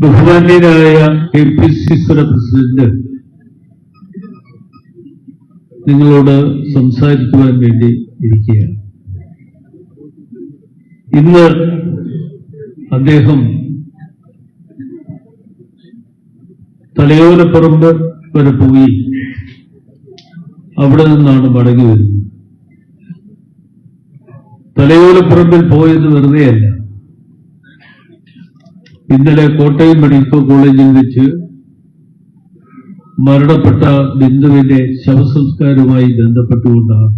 ബഹുമാന്യനായ K P C സിയുടെ president നിങ്ങളോട് സംസാരിക്കുവാൻ വേണ്ടി ഇരിക്കുകയാണ്. ഇന്ന് അദ്ദേഹം തലയോലപ്പറമ്പ് വരെ പോയി. അവിടെ നിന്നാണ് മടങ്ങി വരുന്നത്. തലയോലപ്പുറമ്പിൽ പോയത് വെറുതെയല്ല. ഇന്നലെ കോട്ടയം മെഡിക്കൽ കോളേജിൽ വെച്ച് മരണപ്പെട്ട ബിന്ദുവിന്റെ ശവസംസ്കാരവുമായി ബന്ധപ്പെട്ടുകൊണ്ടാണ്.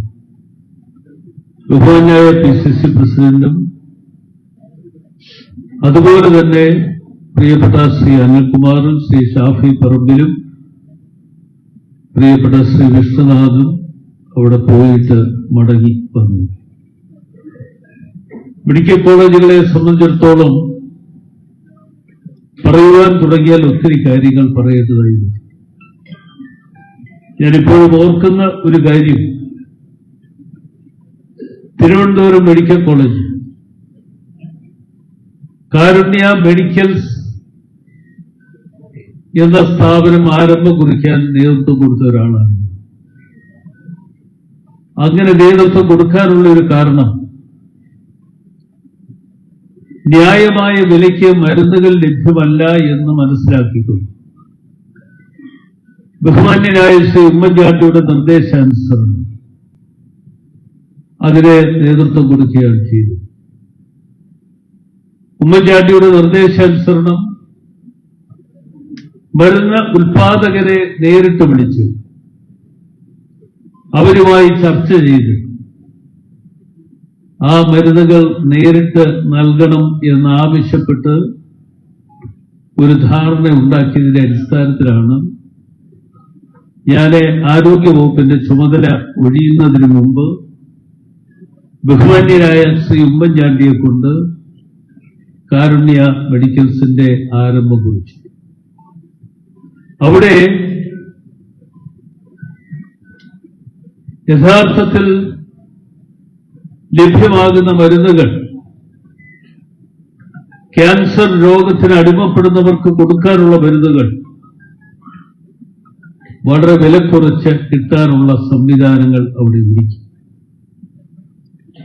ബഹുമാന്യായ പി സി സി പ്രസിഡന്റും അതുപോലെ തന്നെ പ്രിയപ്പെട്ട ശ്രീ അനിൽകുമാറും ശ്രീ ഷാഫി പറമ്പിലും പ്രിയപ്പെട്ട ശ്രീ വിഷ്ണുനാഥും അവിടെ പോയിട്ട് മടങ്ങി വന്നു. മെഡിക്കൽ കോളേജുകളെ സംബന്ധിച്ചിടത്തോളം പറയുവാൻ തുടങ്ങിയാൽ ഒത്തിരി കാര്യങ്ങൾ പറയേണ്ടതായി ഞാനിപ്പോഴും ഓർക്കുന്ന ഒരു കാര്യം. Thiruvananthapuram medical college. Karunya medicals എന്ന സ്ഥാപനം ആരംഭം കുറിക്കാൻ നേതൃത്വം കൊടുത്ത ഒരാളാണ്. അങ്ങനെ നേതൃത്വം കൊടുക്കാനുള്ള ഒരു കാരണം ന്യായമായ വിലയ്ക്ക് മരുന്നുകൾ ലഭ്യമല്ല എന്ന് മനസ്സിലാക്കിക്കൊണ്ട് ബഹുമാന്യനായ ശ്രീ ഉമ്മൻചാണ്ടിയുടെ നിർദ്ദേശാനുസരണം അതിനെ നേതൃത്വം കൊടുക്കുകയാണ് ചെയ്തത്. ഉമ്മൻചാണ്ടിയുടെ നിർദ്ദേശാനുസരണം മരുന്ന് ഉൽപാദകരെ നേരിട്ട് വിളിച്ച് അവരുമായി ചർച്ച ചെയ്ത് ആ മരുന്നുകൾ നേരിട്ട് നൽകണം എന്നാവശ്യപ്പെട്ട് ഒരു ധാരണ ഉണ്ടാക്കിയതിന്റെ അടിസ്ഥാനത്തിലാണ് ഞാൻ ആരോഗ്യവകുപ്പിന്റെ ചുമതല ഒഴിയുന്നതിന് മുമ്പ് ബഹുമാന്യരായ ശ്രീ ഉമ്മൻചാണ്ടിയെ കൊണ്ട് കാരുണ്യ മെഡിക്കൽസിന്റെ ആരംഭം കുറിച്ചു. അവിടെ യഥാർത്ഥത്തിൽ ലഭ്യമാകുന്ന മരുന്നുകൾ. ക്യാൻസർ രോഗത്തിന് അടിമപ്പെടുന്നവർക്ക് കൊടുക്കാനുള്ള മരുന്നുകൾ. വളരെ വില കുറച്ച് കിട്ടാനുള്ള സംവിധാനങ്ങൾ അവിടെ ഒരുക്കി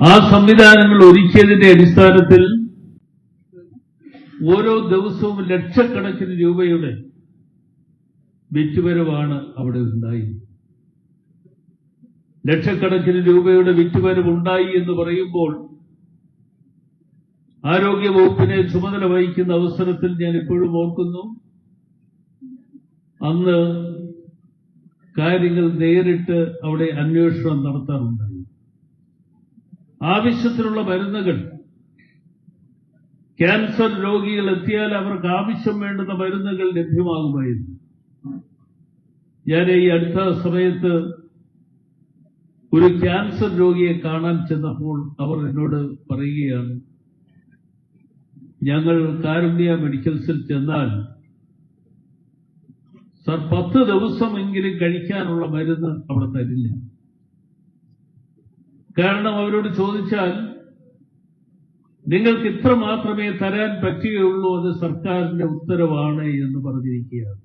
ആ സംവിധാനങ്ങൾ ഒരുക്കിയതിന്റെ അടിസ്ഥാനത്തിൽ ഓരോ ദിവസവും ലക്ഷക്കണക്കിന് രൂപയുടെ വിറ്റുവരവാണ് അവിടെ ഉണ്ടായിരുന്നത്. ലക്ഷക്കണക്കിന് രൂപയുടെ വിറ്റുവരവ് ഉണ്ടായി എന്ന് പറയുമ്പോൾ ആരോഗ്യ വകുപ്പിനെ ചുമതല വഹിക്കുന്ന അവസരത്തിൽ ഞാൻ ഇപ്പോഴും ഓർക്കുന്നു. അന്ന് കാര്യങ്ങൾ നേരിട്ട് അവിടെ അന്വേഷണം നടത്താറുണ്ടായി. ആവശ്യത്തിനുള്ള മരുന്നുകൾ ക്യാൻസർ രോഗികൾ എത്തിയാൽ അവർക്ക് ആവശ്യം വേണ്ടുന്ന മരുന്നുകൾ ലഭ്യമാകുമായിരുന്നു. ഞാൻ ഈ അടുത്ത സമയത്ത് ഒരു ക്യാൻസർ രോഗിയെ കാണാൻ ചെന്നപ്പോൾ അവർ എന്നോട് പറയുകയാണ് ഞങ്ങൾ കാരുണ്യ മെഡിക്കൽസിൽ ചെന്നാൽ സർ പത്ത് ദിവസമെങ്കിലും കഴിക്കാനുള്ള മരുന്ന് അവിടെ തരില്ല. കാരണം അവരോട് ചോദിച്ചാൽ നിങ്ങൾക്ക് ഇത്ര മാത്രമേ തരാൻ പറ്റുകയുള്ളൂ അത് സർക്കാരിന്റെ ഉത്തരവാണ് എന്ന് പറഞ്ഞിരിക്കുകയാണ്.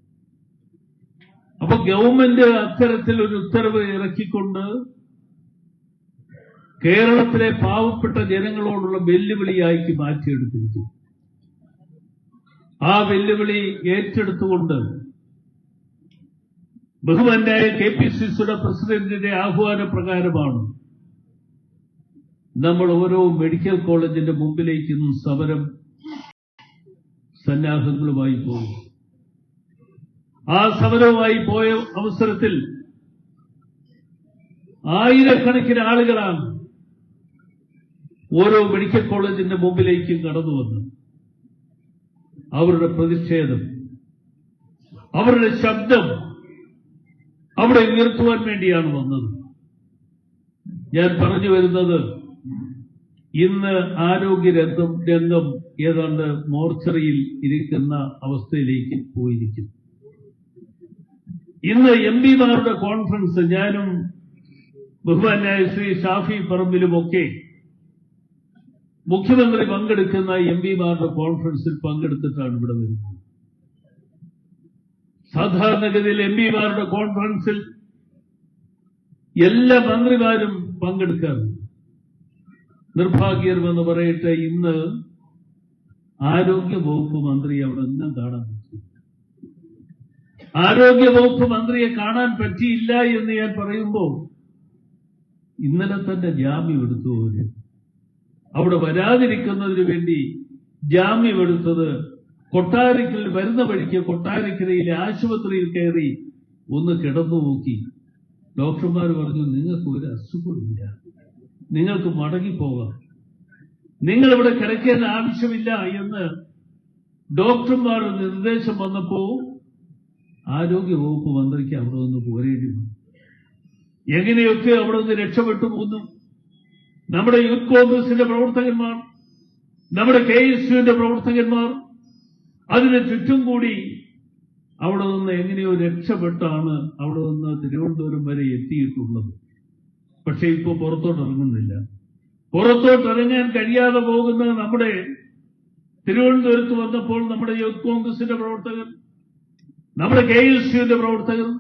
അപ്പൊ ഗവൺമെന്റ് അത്തരത്തിൽ ഒരു ഉത്തരവ് ഇറക്കിക്കൊണ്ട് കേരളത്തിലെ പാവപ്പെട്ട ജനങ്ങളോടുള്ള വെല്ലുവിളിയാക്കി മാറ്റിയെടുത്തിരിക്കുന്നു. ആ വെല്ലുവിളി ഏറ്റെടുത്തുകൊണ്ട് ബഹുമാന്യായ കെ പി സി സിയുടെ പ്രസിഡന്റിന്റെ ആഹ്വാന പ്രകാരമാണ് നമ്മൾ ഓരോ മെഡിക്കൽ കോളേജിന്റെ മുമ്പിലേക്കും സമരം സന്നാഹങ്ങളുമായി പോകും ആ സമരവുമായി പോയ അവസരത്തിൽ ആയിരക്കണക്കിന് ആളുകളാണ് ഓരോ മെഡിക്കൽ കോളേജിന്റെ മുമ്പിലേക്കും കടന്നു വന്ന്. അവരുടെ പ്രതിഷേധം അവരുടെ ശബ്ദം അവിടെ ഉയർത്തുവാൻ വേണ്ടിയാണ് വന്നത്. ഞാൻ പറഞ്ഞു വരുന്നത് ഇന്ന് ആരോഗ്യ രംഗം രംഗം ഏതാണ്ട് മോർച്ചറിയിൽ ഇരിക്കുന്ന അവസ്ഥയിലേക്ക് പോയിരിക്കുന്നു. ഇന്ന് എം പിമാരുടെ കോൺഫറൻസ് ഞാനും ബഹുമാനായ ശ്രീ ഷാഫി പറമ്പിലുമൊക്കെ മുഖ്യമന്ത്രി പങ്കെടുക്കുന്ന എം പിമാരുടെ കോൺഫറൻസിൽ പങ്കെടുത്തിട്ടാണ് ഇവിടെ വരുന്നത്. സാധാരണഗതിയിൽ എം പിമാരുടെ കോൺഫറൻസിൽ എല്ലാ മന്ത്രിമാരും പങ്കെടുക്കാറുണ്ട്. നിർഭാഗ്യമെന്ന് പറയട്ടെ ഇന്ന് ആരോഗ്യ വകുപ്പ് മന്ത്രി അവിടെ ഒന്നും കാണാൻ പറ്റില്ല ആരോഗ്യ വകുപ്പ് മന്ത്രിയെ കാണാൻ പറ്റിയില്ല എന്ന് ഞാൻ പറയുമ്പോൾ ഇന്നലെ തന്നെ ജാമ്യം എടുത്തു അവർ അവിടെ വരാതിരിക്കുന്നതിന് വേണ്ടി ജാമ്യമെടുത്തത് കൊട്ടാരക്കൽ വരുന്ന വഴിക്ക് കൊട്ടാരക്കരയിലെ ആശുപത്രിയിൽ കയറി ഒന്ന് കിടന്നു നോക്കി ഡോക്ടർമാർ പറഞ്ഞു നിങ്ങൾക്ക് ഒരു അസുഖമില്ല നിങ്ങൾക്ക് മടങ്ങിപ്പോകാം നിങ്ങൾ ഇവിടെ കിടക്കേണ്ട ആവശ്യമില്ല എന്ന് ഡോക്ടർമാർ നിർദ്ദേശം വന്നപ്പോ ആരോഗ്യ വകുപ്പ് മന്ത്രിക്ക് അവിടെ നിന്ന് പോരേണ്ടി വന്നു. എങ്ങനെയൊക്കെ അവിടെ നിന്ന് രക്ഷപ്പെട്ടു പോന്നു. നമ്മുടെ യൂത്ത് കോൺഗ്രസിന്റെ പ്രവർത്തകന്മാർ നമ്മുടെ കെ എസ് യുവിന്റെ പ്രവർത്തകന്മാർ അതിന് ചുറ്റും കൂടി അവിടെ നിന്ന് എങ്ങനെയോ രക്ഷപ്പെട്ടാണ് അവിടെ നിന്ന് തിരുവനന്തപുരം വരെ എത്തിയിട്ടുള്ളത്. പക്ഷെ ഇപ്പോൾ പുറത്തോട്ട് ഇറങ്ങുന്നില്ല. പുറത്തോട്ട് ഇറങ്ങാൻ കഴിയാതെ പോകുന്ന നമ്മുടെ തിരുവനന്തപുരത്ത് വന്നപ്പോൾ നമ്മുടെ യൂത്ത് കോൺഗ്രസിന്റെ പ്രവർത്തകർ നമ്മുടെ കെ എസ് യുവിന്റെ പ്രവർത്തകർ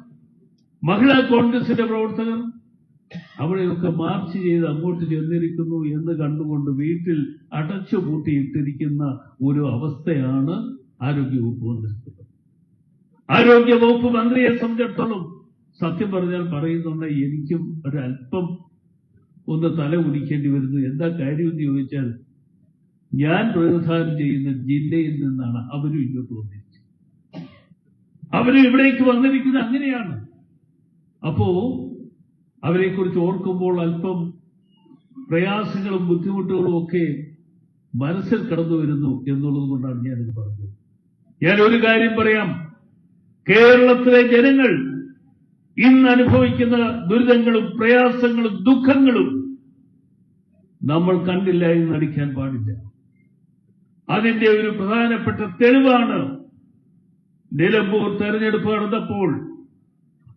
മഹിളാ കോൺഗ്രസിന്റെ പ്രവർത്തകർ അവിടെയൊക്കെ മാർച്ച് ചെയ്ത് അങ്ങോട്ട് ചെന്നിരിക്കുന്നു എന്ന് കണ്ടുകൊണ്ട് വീട്ടിൽ അടച്ചു പൂട്ടിയിട്ടിരിക്കുന്ന ഒരു അവസ്ഥയാണ് ആരോഗ്യവകുപ്പ് മന്ത്രി ആരോഗ്യവകുപ്പ് മന്ത്രിയെ സംബന്ധിച്ചിടത്തോളം സത്യം പറഞ്ഞാൽ പറയുന്നുണ്ട് എനിക്കും ഒരല്പം ഒന്ന് തല കുടിക്കേണ്ടി വരുന്നു. എന്താ കാര്യം എന്ന് ചോദിച്ചാൽ ഞാൻ പ്രതിനിധാനം ചെയ്യുന്ന ജില്ലയിൽ നിന്നാണ് അവരും ഇങ്ങോട്ട് വന്നിരിക്കുന്നത്. അവരും ഇവിടേക്ക് വന്നിരിക്കുന്നത് അങ്ങനെയാണ്. അപ്പോ അവരെക്കുറിച്ച് ഓർക്കുമ്പോൾ അല്പം പ്രയാസങ്ങളും ബുദ്ധിമുട്ടുകളും ഒക്കെ മനസ്സിൽ കടന്നു വരുന്നു എന്നുള്ളത് കൊണ്ടാണ് ഞാനിത് പറഞ്ഞത്. ഞാൻ ഒരു കാര്യം പറയാം. കേരളത്തിലെ ജനങ്ങൾ ഇന്ന് അനുഭവിക്കുന്ന ദുരിതങ്ങളും പ്രയാസങ്ങളും ദുഃഖങ്ങളും നമ്മൾ കണ്ടില്ല എന്ന് നടിക്കാൻ പാടില്ല. അതിന്റെ ഒരു പ്രധാനപ്പെട്ട തെളിവാണ് നിലമ്പൂർ തെരഞ്ഞെടുപ്പ് നടന്നപ്പോൾ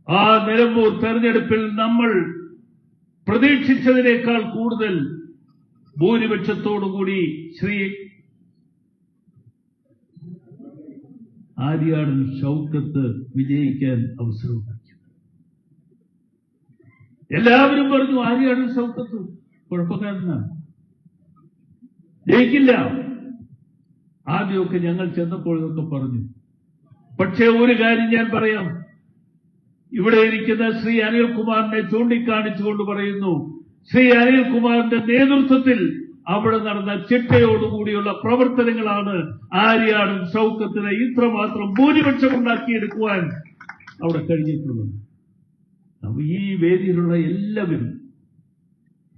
ആ നിലമ്പൂർ തെരഞ്ഞെടുപ്പിൽ നമ്മൾ പ്രതീക്ഷിച്ചതിനേക്കാൾ കൂടുതൽ ഭൂരിപക്ഷത്തോടുകൂടി ശ്രീ ആര്യാടൻ ഷൗക്കത്ത് വിജയിക്കാൻ അവസരമുണ്ടാക്കി എല്ലാവരും പറഞ്ഞു ആര്യാടൻ ഷൗക്കത്ത് കുഴപ്പക്കാരനാണ് ജയിക്കില്ല. ആദ്യമൊക്കെ ഞങ്ങൾ ചെന്നപ്പോഴൊക്കെ പറഞ്ഞു. പക്ഷേ ഒരു കാര്യം ഞാൻ പറയാം. ഇവിടെ ഇരിക്കുന്ന ശ്രീ അനിൽകുമാറിനെ ചൂണ്ടിക്കാണിച്ചുകൊണ്ട് പറയുന്നു ശ്രീ അനിൽകുമാറിന്റെ നേതൃത്വത്തിൽ അവിടെ നടന്ന ചിട്ടയോടുകൂടിയുള്ള പ്രവർത്തനങ്ങളാണ് ആര്യാടും ഷൗക്കത്തിന് ഇത്രമാത്രം ഭൂരിപക്ഷം ഉണ്ടാക്കിയെടുക്കുവാൻ അവിടെ കഴിഞ്ഞിട്ടുള്ളത്. അപ്പൊ ഈ വേദിയിലുള്ള എല്ലാവരും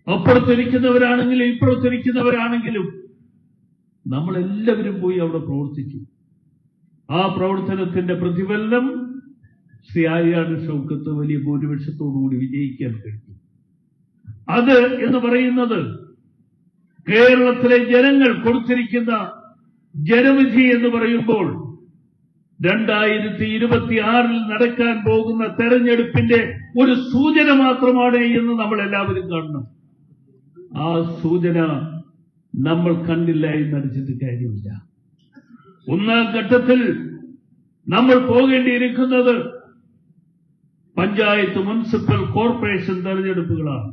അപ്പുറത്തിരിക്കുന്നവരാണെങ്കിലും ഇപ്പുറത്തിരിക്കുന്നവരാണെങ്കിലും നമ്മളെല്ലാവരും പോയി അവിടെ പ്രവർത്തിച്ചു. ആ പ്രവർത്തനത്തിന്റെ പ്രതിഫലനം ആര്യാടൻ ഷൗക്കത്ത് വലിയ ഭൂരിപക്ഷത്തോടുകൂടി വിജയിക്കാൻ കഴിഞ്ഞു അത് എന്ന് പറയുന്നത് കേരളത്തിലെ ജനങ്ങൾ കൊടുത്തിരിക്കുന്ന ജനവിധി എന്ന് പറയുമ്പോൾ രണ്ടായിരത്തി ഇരുപത്തിയാറിൽ നടക്കാൻ പോകുന്ന തെരഞ്ഞെടുപ്പിന്റെ ഒരു സൂചന മാത്രമാണ് എന്ന് നമ്മൾ എല്ലാവരും കാണണം. ആ സൂചന നമ്മൾ കണ്ടില്ല എന്ന് കാര്യമില്ല. ഒന്നാം ഘട്ടത്തിൽ നമ്മൾ പോകേണ്ടിയിരിക്കുന്നത് പഞ്ചായത്ത് മുനിസിപ്പൽ കോർപ്പറേഷൻ തെരഞ്ഞെടുപ്പുകളാണ്.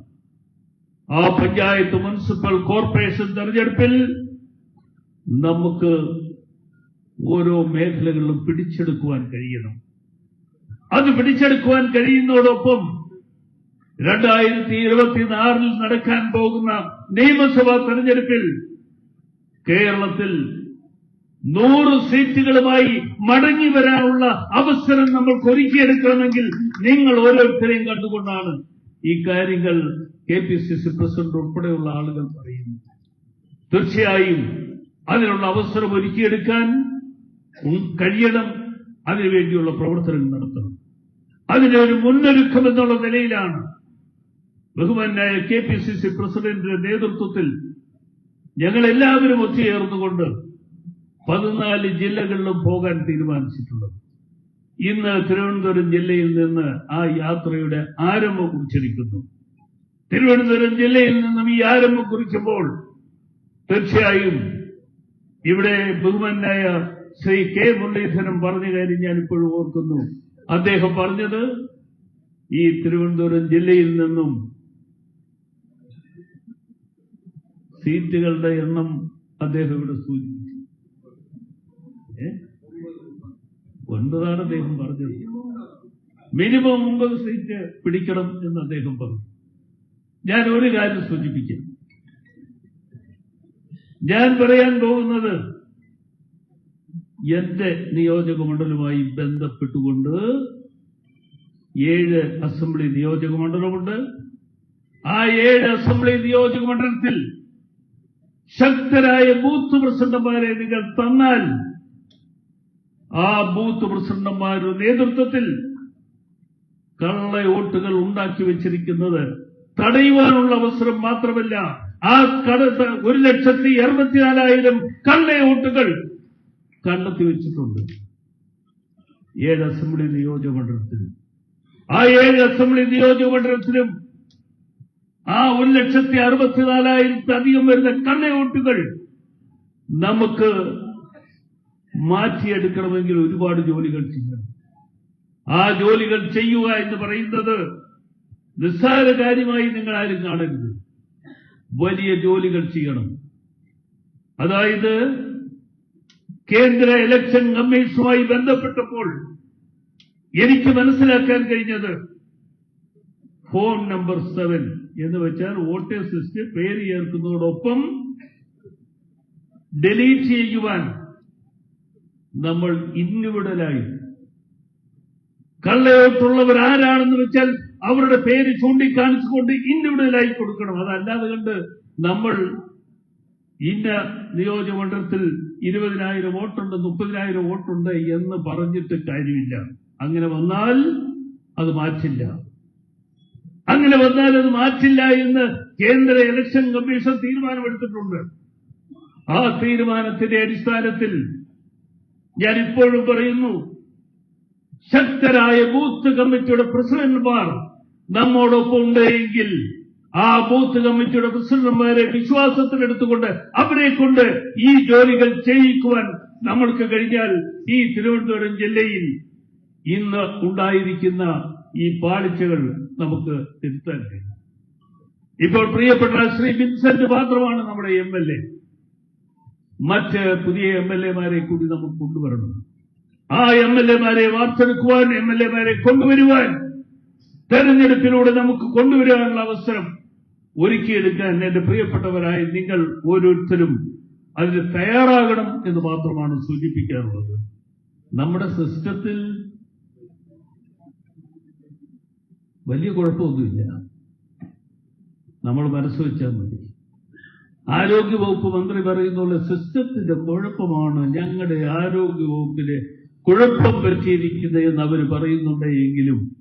ആ പഞ്ചായത്ത് മുനിസിപ്പൽ കോർപ്പറേഷൻ തെരഞ്ഞെടുപ്പിൽ നമുക്ക് ഓരോ മേഖലകളിലും പിടിച്ചെടുക്കുവാൻ കഴിയണം. അത് പിടിച്ചെടുക്കുവാൻ കഴിയുന്നതോടൊപ്പം രണ്ടായിരത്തി ഇരുപത്തിനാറിൽ നടക്കാൻ പോകുന്ന നിയമസഭാ തെരഞ്ഞെടുപ്പിൽ കേരളത്തിൽ നൂറ് സീറ്റുകളുമായി മടങ്ങി വരാനുള്ള അവസരം നമ്മൾക്ക് ഒരുക്കിയെടുക്കണമെങ്കിൽ നിങ്ങൾ ഓരോരുത്തരെയും കണ്ടുകൊണ്ടാണ് ഈ കാര്യങ്ങൾ K P C C president ഉൾപ്പെടെയുള്ള ആളുകൾ പറയുന്നത്. തീർച്ചയായും അതിനുള്ള അവസരം ഒരുക്കിയെടുക്കാൻ കഴിയണം. അതിനുവേണ്ടിയുള്ള പ്രവർത്തനങ്ങൾ നടത്തണം. അതിനൊരു മുന്നൊരുക്കം എന്നുള്ള നിലയിലാണ് ബഹുമാനായ കെ പി സി സി പ്രസിഡന്റിന്റെ നേതൃത്വത്തിൽ ഞങ്ങൾ എല്ലാവരും ഒത്തുചേർന്നുകൊണ്ട് പതിനാല് ജില്ലകളിലും പോകാൻ തീരുമാനിച്ചിട്ടുള്ളത്. ഇന്ന് തിരുവനന്തപുരം ജില്ലയിൽ നിന്ന് ആ യാത്രയുടെ ആരംഭം കുറിച്ചിരിക്കുന്നു തിരുവനന്തപുരം ജില്ലയിൽ നിന്നും ഈ ആരംഭം കുറിക്കുമ്പോൾ തീർച്ചയായും ഇവിടെ ബഹുമാനായ ശ്രീ കെ മുരളീധരൻ പറഞ്ഞ കാര്യം ഞാൻ ഇപ്പോഴും ഓർക്കുന്നു. അദ്ദേഹം പറഞ്ഞത് ഈ തിരുവനന്തപുരം ജില്ലയിൽ നിന്നും സീറ്റുകളുടെ എണ്ണം അദ്ദേഹം ഇവിടെ സൂചിപ്പിച്ചു? ഒൻപതാണ് അദ്ദേഹം പറഞ്ഞത്. മിനിമം ഒമ്പത് സീറ്റ് പിടിക്കണം എന്ന് അദ്ദേഹം പറഞ്ഞു. ഞാൻ ഒരു കാര്യം സൂചിപ്പിക്കാം. ഞാൻ പറയാൻ പോകുന്നത് എന്റെ നിയോജക മണ്ഡലവുമായി ബന്ധപ്പെട്ടുകൊണ്ട് ഏഴ് അസംബ്ലി നിയോജക മണ്ഡലമുണ്ട് ആ ഏഴ് അസംബ്ലി നിയോജക മണ്ഡലത്തിൽ ശക്തരായ ബൂത്ത് പ്രസിഡന്റുമാരെ നിങ്ങൾ തന്നാൽ ആ ബൂത്ത് പ്രസിഡന്റുമാരുടെ നേതൃത്വത്തിൽ കള്ള വോട്ടുകൾ ഉണ്ടാക്കി വെച്ചിരിക്കുന്നത് തടയുവാനുള്ള അവസരം മാത്രമല്ല ആ കടത്ത് ഒരു ലക്ഷത്തി അറുപത്തിനാലായിരം കള്ള വോട്ടുകൾ കണ്ടെത്തി വെച്ചിട്ടുണ്ട്. ഏഴ് അസംബ്ലി നിയോജകമണ്ഡലത്തിലും. ആ ഏഴ് അസംബ്ലി നിയോജകമണ്ഡലത്തിലും ആ ഒരു ലക്ഷത്തി അറുപത്തിനാലായിരത്തിലധികം വരുന്ന കള്ള വോട്ടുകൾ നമുക്ക് മാറ്റിയെടുക്കണമെങ്കിൽ ഒരുപാട് ജോലികൾ ചെയ്യണം. ആ ജോലികൾ ചെയ്യുക എന്ന് പറയുന്നത് നിസ്സാര കാര്യമായി നിങ്ങൾ ആരും കാണരുത്. വലിയ ജോലികൾ ചെയ്യണം. അതായത് കേന്ദ്ര ഇലക്ഷൻ കമ്മീഷനുമായി ബന്ധപ്പെട്ടപ്പോൾ എനിക്ക് മനസ്സിലാക്കാൻ കഴിഞ്ഞത് ഫോൺ നമ്പർ സെവൻ എന്ന് വെച്ചാൽ വോട്ടേഴ്സ് ലിസ്റ്റ് പേര് ചേർക്കുന്നതോടൊപ്പം ഡിലീറ്റ് ചെയ്യുവാൻ നമ്മൾ ഇന്നിവിടലായി. കള്ളയോട്ടുള്ളവർ ആരാണെന്ന് വെച്ചാൽ അവരുടെ പേര് ചൂണ്ടിക്കാണിച്ചുകൊണ്ട് ഇന്നിവിടലായി കൊടുക്കണം. അതല്ലാതെ കണ്ട് നമ്മൾ ഇന്ന നിയോജകമണ്ഡലത്തിൽ ഇരുപതിനായിരം വോട്ടുണ്ട് മുപ്പതിനായിരം വോട്ടുണ്ട് എന്ന് പറഞ്ഞിട്ട് കാര്യമില്ല. അങ്ങനെ വന്നാൽ അത് മാറ്റില്ല. അങ്ങനെ വന്നാൽ അത് മാറ്റില്ല എന്ന് കേന്ദ്ര ഇലക്ഷൻ കമ്മീഷൻ തീരുമാനമെടുത്തിട്ടുണ്ട്. ആ തീരുമാനത്തിന്റെ അടിസ്ഥാനത്തിൽ ഞാൻ ഇപ്പോഴും പറയുന്നു ശക്തരായ ബൂത്ത് കമ്മിറ്റിയുടെ പ്രസിഡന്റുമാർ നമ്മോടൊപ്പം ഉണ്ടെങ്കിൽ ആ ബൂത്ത് കമ്മിറ്റിയുടെ പ്രസിഡന്റുമാരെ വിശ്വാസത്തിലെടുത്തുകൊണ്ട് അവരെ കൊണ്ട് ഈ ജോലികൾ ചെയ്യിക്കുവാൻ നമ്മൾക്ക് കഴിഞ്ഞാൽ ഈ തിരുവനന്തപുരം ജില്ലയിൽ ഇന്ന് ഉണ്ടായിരിക്കുന്ന ഈ പാളിച്ചകൾ നമുക്ക് തിരുത്താൻ കഴിയും. ഇപ്പോൾ പ്രിയപ്പെട്ട ശ്രീ വിൻസെന്റ് മാത്രമാണ് നമ്മുടെ എം എൽ എ. മറ്റ് പുതിയ എം എൽ എമാരെ കൂടി നമുക്ക് കൊണ്ടുവരണം. ആ എം എൽ എമാരെ വാർത്തെടുക്കുവാൻ എം എൽ എമാരെ കൊണ്ടുവരുവാൻ തെരഞ്ഞെടുപ്പിലൂടെ നമുക്ക് കൊണ്ടുവരാനുള്ള അവസരം ഒരുക്കിയെടുക്കാൻ എന്റെ പ്രിയപ്പെട്ടവരായ നിങ്ങൾ ഓരോരുത്തരും അതിന് തയ്യാറാകണം എന്ന് മാത്രമാണ് സൂചിപ്പിക്കാറുള്ളത്. നമ്മുടെ സിസ്റ്റത്തിൽ വലിയ കുഴപ്പമൊന്നുമില്ല. നമ്മൾ മനസ്സ് വെച്ചാൽ മതി. ആരോഗ്യവകുപ്പ് മന്ത്രി പറയുന്നുള്ള സിസ്റ്റത്തിന്റെ കുഴപ്പമാണ് ഞങ്ങളുടെ ആരോഗ്യവകുപ്പിലെ കുഴപ്പം പറ്റിയിരിക്കുന്നത് എന്ന് അവർ പറയുന്നുണ്ട് എങ്കിലും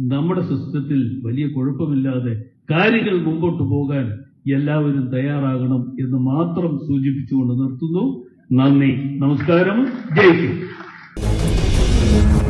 നമ്മുടെ സിസ്റ്റത്തിൽ വലിയ കുഴപ്പമില്ലാതെ കാര്യങ്ങൾ മുമ്പോട്ട് പോകാൻ എല്ലാവരും തയ്യാറാകണം എന്ന് മാത്രം സൂചിപ്പിച്ചുകൊണ്ട് നിർത്തുന്നു. നന്ദി. നമസ്കാരം. ജയ് ഹിന്ദ്.